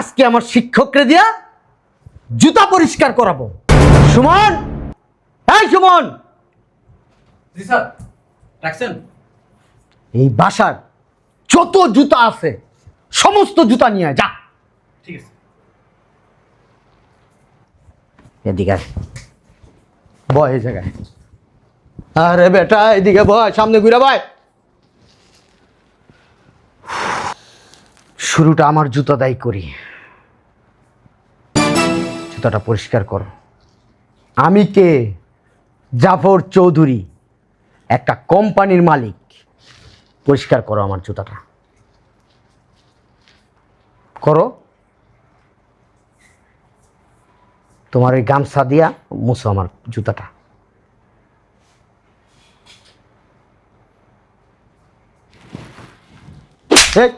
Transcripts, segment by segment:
আজকে আমার শিক্ষকরে দিয়া জুতা পরিষ্কার করাবো। সুমন? এই সুমন! জি স্যার রাখছেন? এই বাসার যত জুতা আছে সমস্ত জুতা নিয়ে যা। ঠিক আছে। এদিকে বয় এই জায়গায় আরে বেটা এদিকে বয় সামনে ঘুরে বয় শুরুটা আমার জুতা দায়ী করি। জুতাটা পরিষ্কার করো। আমি কে? জাফর চৌধুরী, একটা কোম্পানির মালিক। পরিষ্কার করো আমার জুতাটা। করো। তোমার ওই গামছা দিয়া মুছো আমার জুতাটা।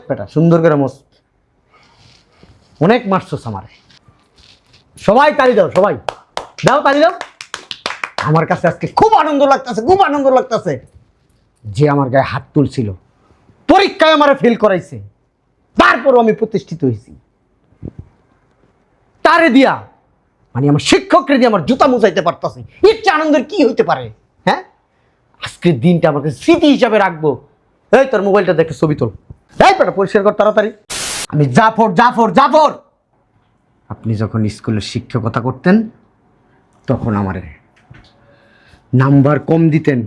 বেটা, সুন্দর করে মোস অনেক মারছস আমারে। সবাই তালি দাও, সবাই। দাও তালি দাও। আমার কাছে আজকে খুব আনন্দ লাগতেছে, খুব আনন্দ লাগতেছে। যে আমার গায়ে হাত তুলছিল, পরীক্ষায় আমার ফেল করাইছে। তারপরও আমি প্রতিষ্ঠিত হয়েছি। তারে দিয়া মানে আমার শিক্ষকরে দিয়ে আমার জুতা মুছাইতে পারতাছি। ইচ্ছে আনন্দের কি হইতে পারে হ্যাঁ? আজকের দিনটা আমাকে স্মৃতি হিসাবে রাখব। এই তোর মোবাইলটা দেখে ছবি তোল। এই বেটা, পরিষ্কার কর, তাড়াতাড়ি। আমি জাফর জাফর জাফর আপনি যখন স্কুলে শিক্ষকতা করতেন, তখন আমার নাম্বার কম দিতেন,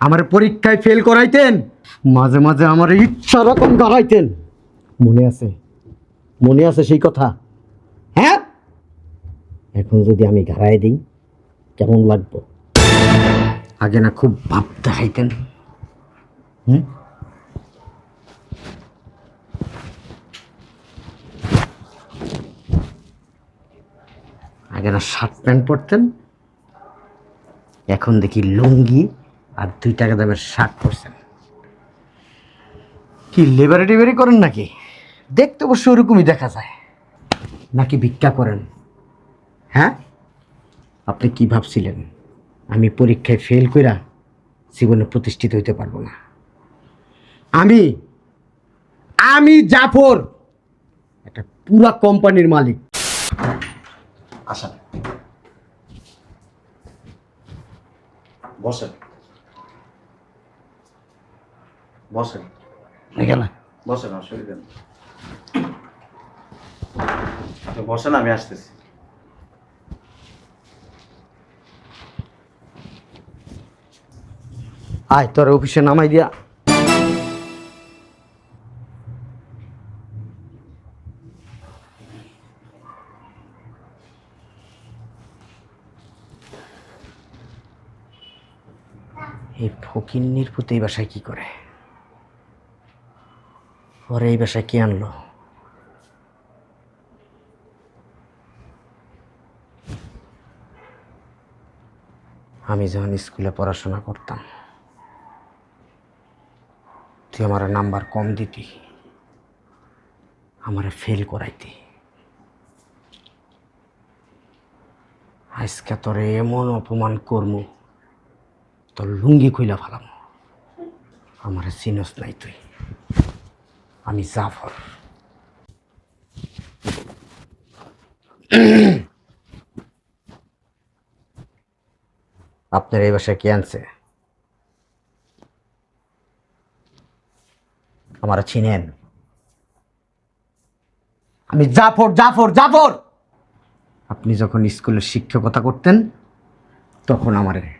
আমার পরীক্ষায় ফেল করাইতেন, মাঝে মাঝে আমার ইচ্ছা রকম গড়াইতেন মনে আছে? মনে আছে সেই কথা? হ্যাঁ? এখন যদি আমি ঘাড়ায় দিই, কেমন লাগবো? আগে না খুব ভাব দেখাইতেন। হুম? আগে না শার্ট প্যান্ট পরতেন, এখন দেখি লুঙ্গি আর দুই টাকা দামের শার্ট পরছেন। কি লেবারি টেবারি করেন নাকি? দেখতে অবশ্য ওরকমই দেখা যায়। নাকি ভিক্ষা করেন? হ্যাঁ? আপনি কি ভাবছিলেন? আমি পরীক্ষায় ফেল কইরা জীবনে প্রতিষ্ঠিত হইতে পারব না। আমি আমি জাফর, একটা পুরা কোম্পানির মালিক। আসেন। বসেন। বসেন। গেল বসেন অসুবিধা নেই। বসেন আমি আসতেছি। আয় তোর অফিসে নামাই দিয়া। এই ফকিন্নির পুতে এই বাসায় কি করে? ওরে এই বাসায় কে আনলো? আমি যখন স্কুলে পড়াশোনা করতাম, তুই আমার নাম্বার কম দিতি, আমারে ফেল করাইতি। আজকে তোরে এমন অপমান করমু। তোর লুঙ্গি খুইলা ফেলাম। আমার চিনস নাই তুই। আমি জাফর। আপনার এই বাসায় কে আনছে? আমার চিনেন? আমি জাফর জাফর জাফর! আপনি যখন স্কুলে শিক্ষকতা করতেন, তখন আমারে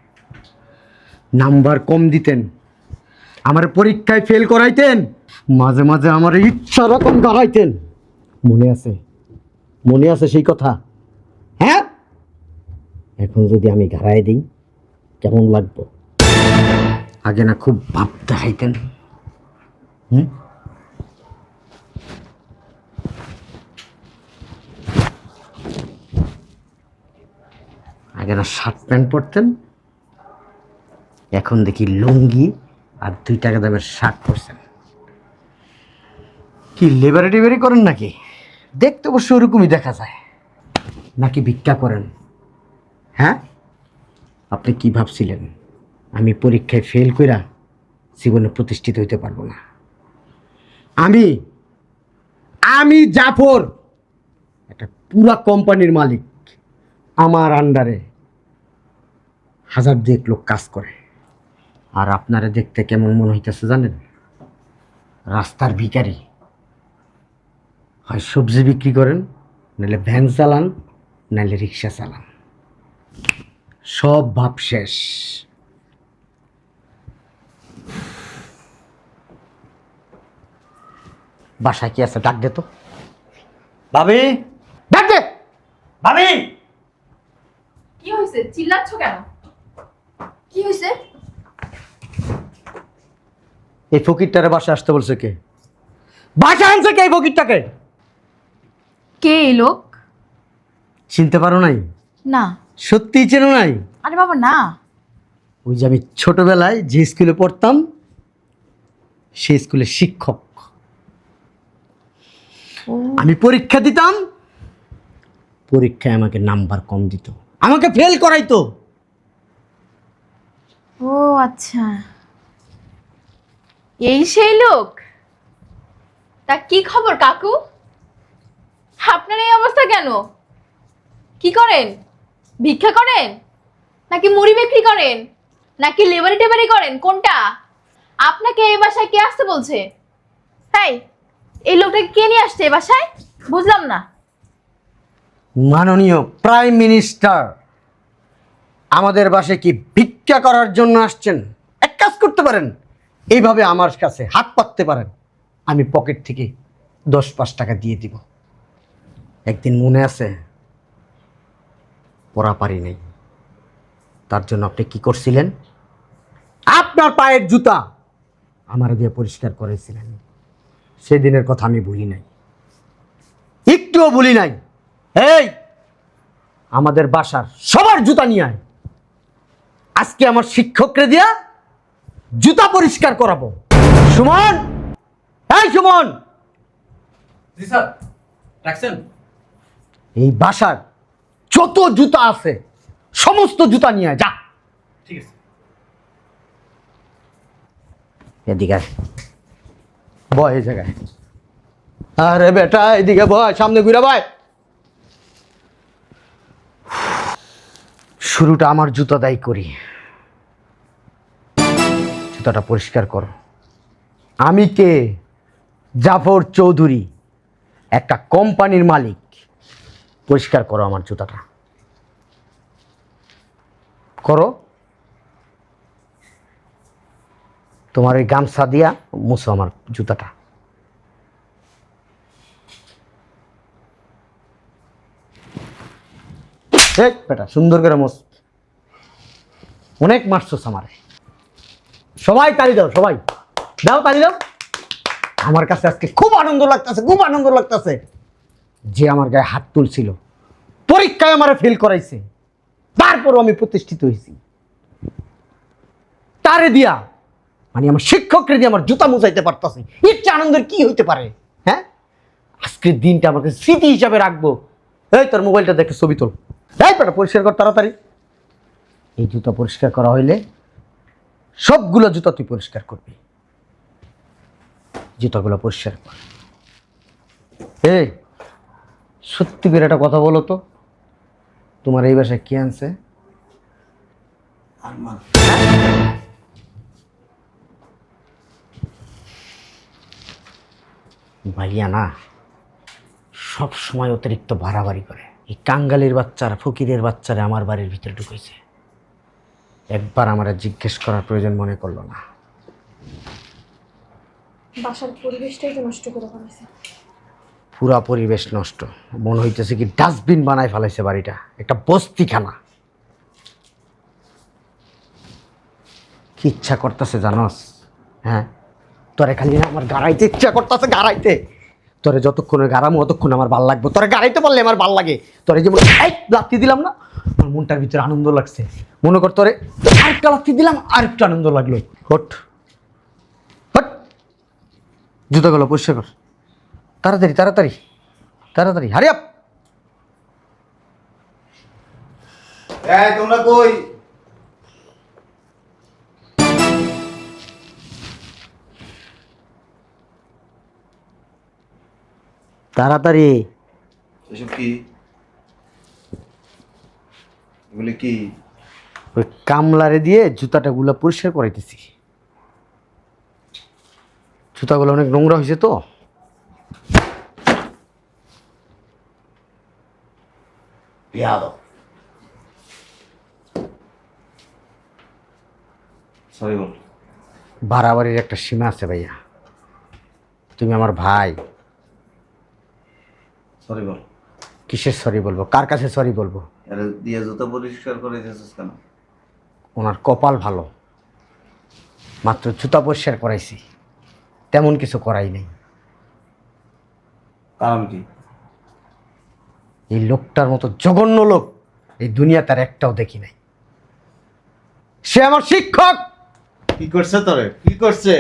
নাম্বার কম দিতেন। আমার পরীক্ষায় ফেল করাইতেন। মাঝে মাঝে আমার ইচ্ছা রকম গড়াইতেন মনে আছে? মনে আছে সেই কথা? হ্যাঁ? এখন যদি আমি ঘাড়ায় দিই, কেমন লাগবো? আগে না খুব ভাব দেখাইতেন হুম? আগে না শার্ট প্যান্ট পরতেন। এখন দেখি লুঙ্গি আর দুই টাকা দামের শার্ট পরছেন। কি লেবারি করেন নাকি? দেখতে অবশ্য ওরকমই দেখা যায়। নাকি ভিক্ষা করেন? হ্যাঁ? আপনি কি ভাবছিলেন? আমি পরীক্ষায় ফেল কইরা জীবনে প্রতিষ্ঠিত হইতে পারব না। আমি আমি জাফর, একটা পুরা কোম্পানির মালিক। আমার আন্ডারে হাজার দুয়েক লোক কাজ করে। আর আপনারা দেখতে কেমন মনে হইতেছে জানেন? রাস্তার ভিকারি হয় সবজি বিক্রি করেন নাহলে ভ্যান চালান নাহলে রিক্সা চালান। সব ভাব শেষ। বাসায় কি আছে? ডাক দে তো। ভাবি! ডাক দে! ভাবি! কি হয়েছে চিল্লাচ্ছ কেন? কি হয়েছে এই ফকিরটারে বাসায় আসতে বলছে কে? বাসায় আনছে কে এই ফকিরটাকে? কে এই লোক? চিনতে পারো নাই? না। সত্যিই চেনো নাই? আরে বাবা না। ওই যে আমি ছোটবেলায় যে স্কুলে পড়তাম সেই স্কুলের শিক্ষক। আমি পরীক্ষা দিতাম পরীক্ষায় আমাকে নাম্বার কম দিত। আমাকে ফেল করাইতো। ও আচ্ছা। এই সেই লোক? তা কি খবর, কাকু? আপনার এই অবস্থা কেন? কি করেন? ভিক্ষা করেন? নাকি মুড়ি বিক্রি করেন? নাকি লেবারি টেবারি করেন? কোনটা? আপনাকে এই বাসায় কে আসতে বলছে? তাই এই লোকটাকে কে নিয়ে আসছে এই বাসায়? বুঝলাম না। মাননীয় প্রাইম মিনিস্টার, আমাদের বাসায় কি ভিক্ষা করার জন্য আসছেন? এক কাজ করতে পারেন। এইভাবে আমার কাছে হাত পাততে পারেন, আমি পকেট থেকে দশ পাঁচ টাকা দিয়ে দিব। একদিন মনে আছে, পড়া পারি নেই। তার জন্য আপনি কি করছিলেন? আপনার পায়ের জুতা আমার দিয়ে পরিষ্কার করেছিলেন। সেদিনের কথা আমি ভুলি নাই। একটুও ভুলি নাই। এই, আমাদের বাসার সবার জুতা নিয়ে আয়। আজকে আমার শিক্ষকরে দিয়া জুতা পরিষ্কার করাবো। সুমন? এই সুমন! জি স্যার রাখছেন? এই বাসার যত জুতা আছে সমস্ত জুতা নিয়ে যা। ঠিক আছে। এদিকে বয় এই জায়গায়। আরে বেটা এদিকে বয় সামনে ঘুরে বয়। শুরুটা আমার জুতা দায়ী করি। জুতাটা পরিষ্কার করো। আমি কে? জাফর চৌধুরী, একটা কোম্পানির মালিক। পরিষ্কার করো আমার জুতাটা। করো। তোমার ওই গামছা দিয়া মুছো আমার জুতাটা। বেটা, সুন্দর করে মোস অনেক মারছস আমারে। সবাই তালি দাও, সবাই। দাও তালি দাও। আমার কাছে আজকে খুব আনন্দ লাগতেছে, খুব আনন্দ লাগতেছে। যে আমার গায়ে হাত তুলছিল, পরীক্ষায় আমার ফেল করাইছে। তারপরও আমি প্রতিষ্ঠিত হয়েছি। তারে দিয়া মানে আমার শিক্ষকরে দিয়ে আমার জুতা মুছাইতে পারতাছি। চেয়ে আনন্দের কি হইতে পারে হ্যাঁ? আজকের দিনটা আমাকে স্মৃতি হিসাবে রাখব। এই তোর মোবাইলটা দেখে ছবি তোল। পেটা পরিষ্কার কর তাড়াতাড়ি। এই জুতা পরিষ্কার করা হইলে সবগুলো জুতা তুই পরিষ্কার করবি। জুতাগুলো পরিষ্কার কর। এই সত্যি করে একটা কথা বলো তো। তোমার এই বাসায় কি আনছে? ভাইয়া না সব সময় অতিরিক্ত বাড়াবাড়ি করে। এই কাঙ্গালির বাচ্চারা ফকিরের বাচ্চারা আমার বাড়ির ভিতরে ঢুকেছে। একবার আমার জিজ্ঞেস করার প্রয়োজন মনে করল না। বাসার পরিবেশটাই তো নষ্ট করে ফেলেছে। পুরা পরিবেশ নষ্ট। মনে হইতেছে কি ডাস্টবিন বানায় ফেলাইছে বাড়িটা। একটা বস্তিখানা। কি ইচ্ছা করতেছে জানস? হ্যাঁ? তোরে খালি না আমার গাড়াইতে ইচ্ছা করতেছে গাড়াইতে। তোরে যতক্ষণে গাড়ামো ততক্ষণ আমার ভালো লাগবে। তোরে গাড়াইতে পারলে আমার ভালো লাগে। তোরে যেমন লাত্তি দিলাম না। মনটার ভিতরে আনন্দ লাগছে। মনে কর তোরে আরেকটা লাত্তি দিলাম আরেকটা আনন্দ লাগল। হট। হট। জুতোগুলো পরিষ্কার কর। তাড়াতাড়ি তাড়াতাড়ি তাড়াতাড়ি হারি আপ। তোমরা কই? তাড়াতাড়ি। এসব কি? এগুলি কি? ওই কামলারে দিয়ে জুতাটা গুলা পরিষ্কার করাইতেছি। জুতাগুলো অনেক নোংরা হয়েছে তো। সরি বল। বাড়াবাড়ির একটা সীমা আছে ভাইয়া। তুমি আমার ভাই। সরি বল। কিসের সরি বলব? কার কাছে সরি বলব? দিয়ে জুতো পরিষ্কার করে দিয়েছিস কেন? ওনার কপাল ভালো। মাত্র জুতা পরিষ্কার করাইছি। তেমন কিছু করাই নাই। কারণ কি? এই লোকটার মতো জঘন্য লোক এই দুনিয়া তার একটাও দেখি নাই। সে আমার শিক্ষক! কি করছে তোরে? কি করছে?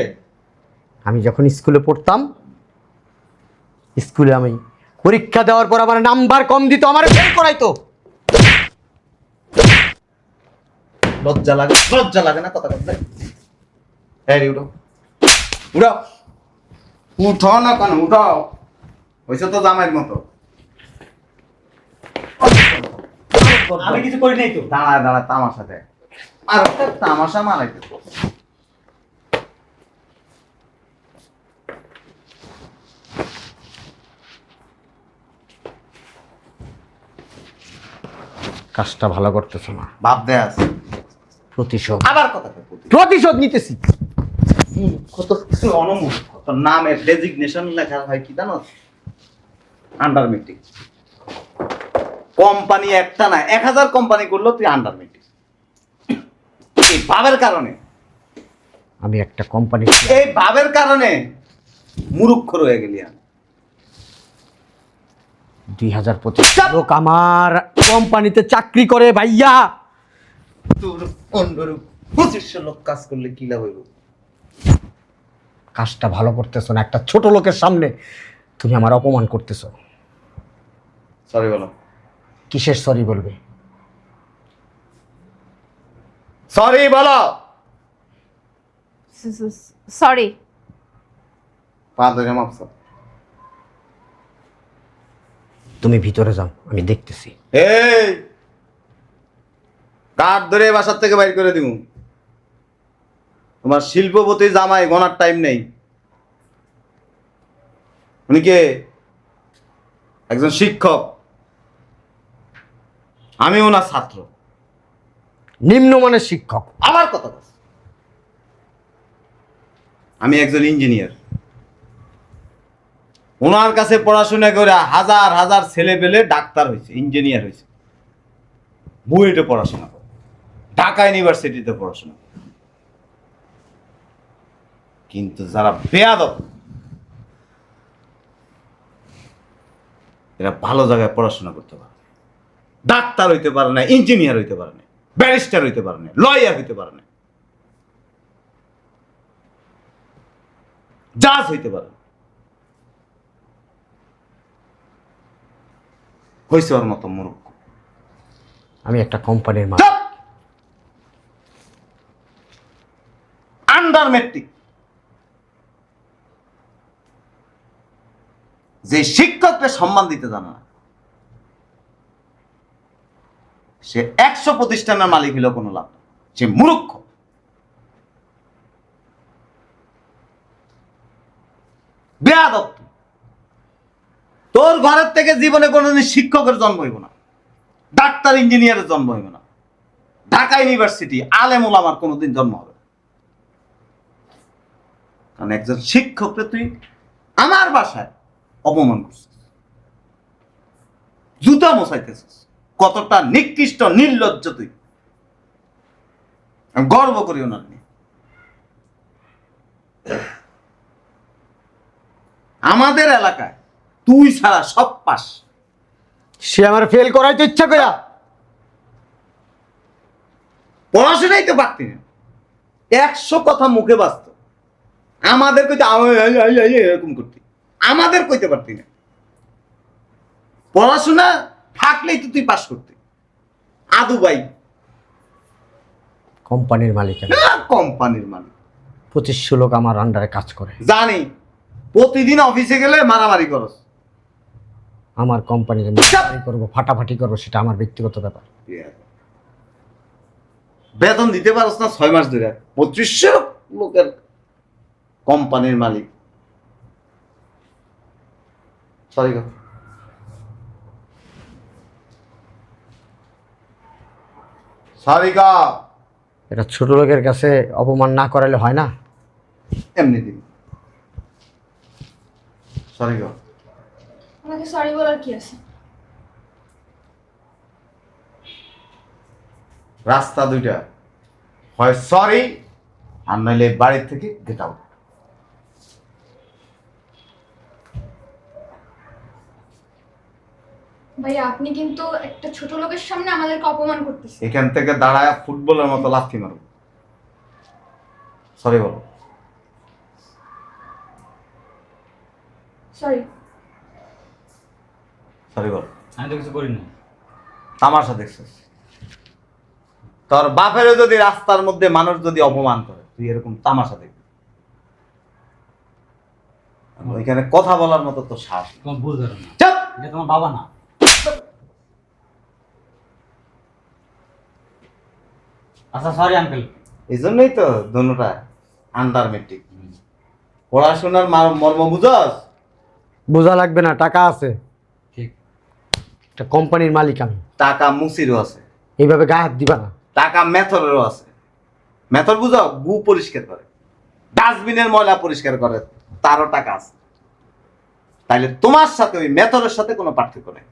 আমি যখন স্কুলে পড়তাম স্কুলে আমি পরীক্ষা দেওয়ার পর আমার নাম্বার কম দিত আমার ফেল করাইতো। লজ্জা লাগে লজ্জা লাগে না কথা কথা এই উঠো। উঠো। উঠো না কেন উঠো। হয়েছে তো জামাইয়ের মতো। আমি কিছু করি নাই তো। দাঁড়ায় দাঁড়ায় তামাশা দেয় আর তামাশা মারাইতে। কাজটা ভালো করতেছো না। ভাব দেয় আছে প্রতিশোধ। আবার কথা প্রতিশোধ। নিতেছি। কত অনমূল কত নামের ডেজিগনেশন লেখা হয় কি জানো? আন্ডার মেট্রিক কোম্পানি একটা না এক হাজার কোম্পানি করল তুই আন্ডার মেট্রিক এই ভাবের কারণে। আমি একটা কোম্পানি এই ভাবের কারণে মুরুক্ষ রয়ে গেলি আমি। দুই হাজার পঁচিশ। লোক আমার কোম্পানিতে চাকরি করে ভাইয়া। তোর অন্যরূপ পঁচিশশো লোক কাজ করলে কি লাভ হইব? কাজটা ভালো করতেছো না একটা ছোট লোকের সামনে তুমি আমার অপমান করতেছো। সরি বলো। কিসের সরি বলবে? সরি বলো। সরি পা ধরে মাপছ তুমি ভিতরে যাও আমি দেখতেছি। এই! কাঠ ধরে বাসার থেকে বাইর করে দিব তোমার শিল্পপতি জামাই গোনার টাইম নেই। উনি কে? একজন শিক্ষক। আমি ওনার ছাত্র। নিম্নমানের শিক্ষক। আমার কথা বলছি। আমি একজন ইঞ্জিনিয়ার ওনার কাছে পড়াশোনা করে হাজার হাজার ছেলে পেলে ডাক্তার হয়েছে ইঞ্জিনিয়ার হয়েছে। বুয়েটে পড়াশোনা করে, ঢাকা ইউনিভার্সিটিতে পড়াশোনা কিন্তু যারা বেয়াদব, এরা ভালো জায়গায় পড়াশোনা করতে পারে ডাক্তার হইতে পারে না ইঞ্জিনিয়ার হইতে পারে না ব্যারিস্টার হইতে পারে না লয়ার হইতে পারে না। জাজ হইতে পারে না। হইছে ওর মতো মূর্খ। আমি একটা কোম্পানির মালিক আন্ডার মেট্রিক যে শিক্ষককে সম্মান দিতে জানে না সে একশো প্রতিষ্ঠানের মালিক হইল কোনো লাভ। সে মূর্খ বেয়াদব তুই। তোর ঘরের থেকে জীবনে কোনোদিন শিক্ষকের জন্ম হইব না, ডাক্তার, ইঞ্জিনিয়ারের জন্ম হইব না। ঢাকা ইউনিভার্সিটি আলেমুল আমার কোনোদিন জন্ম হবে কারণ একজন শিক্ষককে তুই আমার বাসায় অপমান করছিস, জুতা মশাইতেছিস কতটা নিকৃষ্ট, নির্লজ্জ তুই। গর্ব করি ওনার নিয়ে। আমাদের এলাকায় তুই ছাড়া সব পাস। সে আমার ফেল করাইতে ইচ্ছা করে পড়াশোনাই তো পারতি না। একশো কথা মুখে বাঁচত। আমাদের কইতে এরকম করতি। আমাদের কইতে পারতি না। পড়াশোনা থাকলেই তো তুই পাস করতি। আদু ভাই। কোম্পানির মালিক আমি। না কোম্পানির মালিক। পঁচিশশো লোক আমার আন্ডারে কাজ করে। জানি। প্রতিদিন অফিসে গেলে মারামারি করস। আমার কোম্পানির মারামারি করব ফাটাফাটি করব সেটা আমার ব্যক্তিগত ব্যাপার। বেতন দিতে পারস না ছয় মাস ধরে। পঁচিশশো লোকের কোম্পানির মালিক। সরি গো। সরি এটা ছোট লোকের কাছে অপমান না করালে হয় না? এমনি দিন সরি আমাকে সরি বলার কি আছে? রাস্তা দুইটা। হয় সরি আর নইলে বাড়ির থেকে গেট আউট ভাইয়া আপনি কিন্তু একটা ছোট লোকের সামনে আমাদেরকে অপমান করতেছেন। এখান থেকে দাঁড়ায় ফুটবলের মতো লাথি মারব সরি বলো। সরি সরি বলো। আমি তো কিছু করিনি। তামাশা দেখছিস। তোর বাপেরও যদি রাস্তার মধ্যে মানুষ যদি অপমান করে তুই এরকম তামাশা দেখবি। ওইখানে কথা বলার মতো তো সাহস নেই। তোমার ভুল ধরো না এটা তোমার বাবা না। আচ্ছা সরি আঙ্কেল এই জন্যই তো দনুটা আন্ডার মেট্রিক পড়াশোনার মর্ম বুঝস? বোঝা লাগবে না টাকা আছে। একটা কোম্পানির মালিক আমি। টাকা মুসিরও আছে। এইভাবে গায়ে হাত দিবা না। টাকা মেথরেরও আছে। মেথর বুঝো গু পরিষ্কার করে। ডাস্টবিনের ময়লা পরিষ্কার করে তারও টাকা আছে। তাইলে তোমার সাথে ওই মেথরের সাথে কোনো পার্থক্য নেই।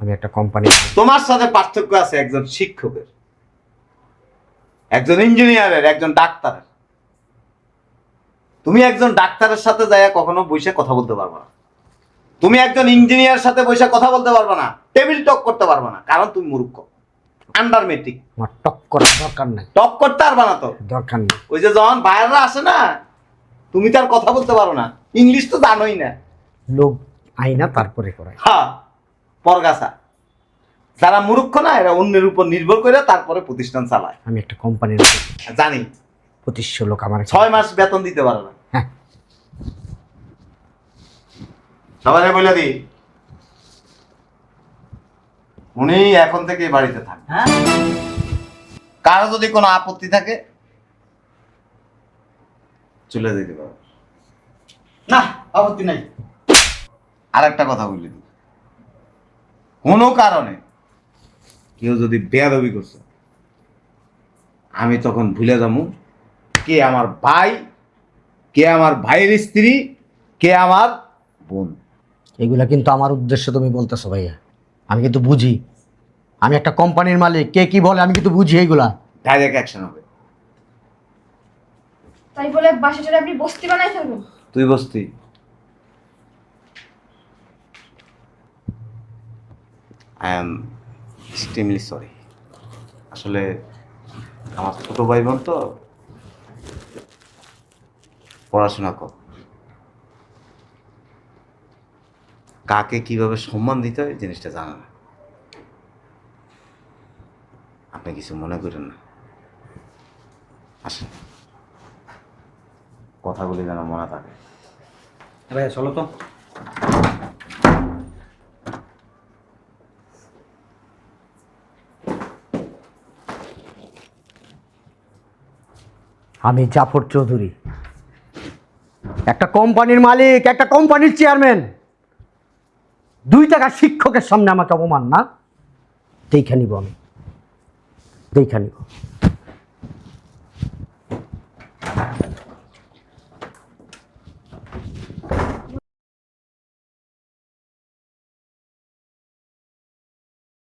আমি একটা কোম্পানি তোমার সাথে পার্থক্য আছে একজন শিক্ষকের একজন ইঞ্জিনিয়ারের একজন ডাক্তারের। তুমি একজন ডাক্তারের সাথে যাইয়া কখনো বসে কথা বলতে পারবে না। তুমি একজন ইঞ্জিনিয়ারের সাথে বসে কথা বলতে পারবে না টেবিল টক করতে পারবে না কারণ তুমি মূর্খ। আন্ডার মেট্রিক আমার টক করার দরকার নাই। টক করতে পারবে না তো। দরকার নেই। ওই যে যখন বাইরেরা আসে না তুমি তার কথা বলতে পারো না। ইংলিশ তো জানোই না। লোক আইনা তারপরে করে হ্যাঁ পরগাছা। যারা মূর্খ না এরা অন্যের উপর নির্ভর করে তারপরে প্রতিষ্ঠান চালায়। আমি একটা কোম্পানির জানি। পঁচিশশো লোক আমার ছয় মাস বেতন দিতে পারে না হ্যাঁ সবাই বলে দি। উনি এখন থেকে বাড়িতে থাকেন। হ্যাঁ? কারও যদি কোনো আপত্তি থাকে চলে যেতে পারো। না আপত্তি নাই। আর একটা কথা বললি দিই। কোনো কারণে কেউ যদি বেয়াদবি করছে আমি তখন ভুলে যাব কে আমার ভাই কে আমার ভাইয়ের স্ত্রী কে আমার বোন। এগুলা কিন্তু আমার উদ্দেশ্য তুমি বলতেছো ভাইয়া। আমি কিন্তু বুঝি। আমি একটা কোম্পানির মালিক কে কি বলে আমি কিন্তু বুঝি এইগুলা ডাইরেক্ট অ্যাকশন হবে। তাই বলে বাসাটারে আপনি বস্তি বানাই ফেলবেন তুই বসতি। আই এম এক্সট্রিমলি সরি আসলে আমার ছোট ভাই বোন তো পড়াশোনা কর। কাকে কীভাবে সম্মান দিতে হয় জিনিসটা জানা না। আপনি কিছু মনে করেন না। আসেন। কথাগুলি যেন মনে থাকে। ভাই চলো তো। আমি জাফর চৌধুরী। একটা কোম্পানির মালিক একটা কোম্পানির চেয়ারম্যান। দুই টাকা শিক্ষকের সামনে আমাকে অপমান না? দেখে নিব আমি। দেখে নিব।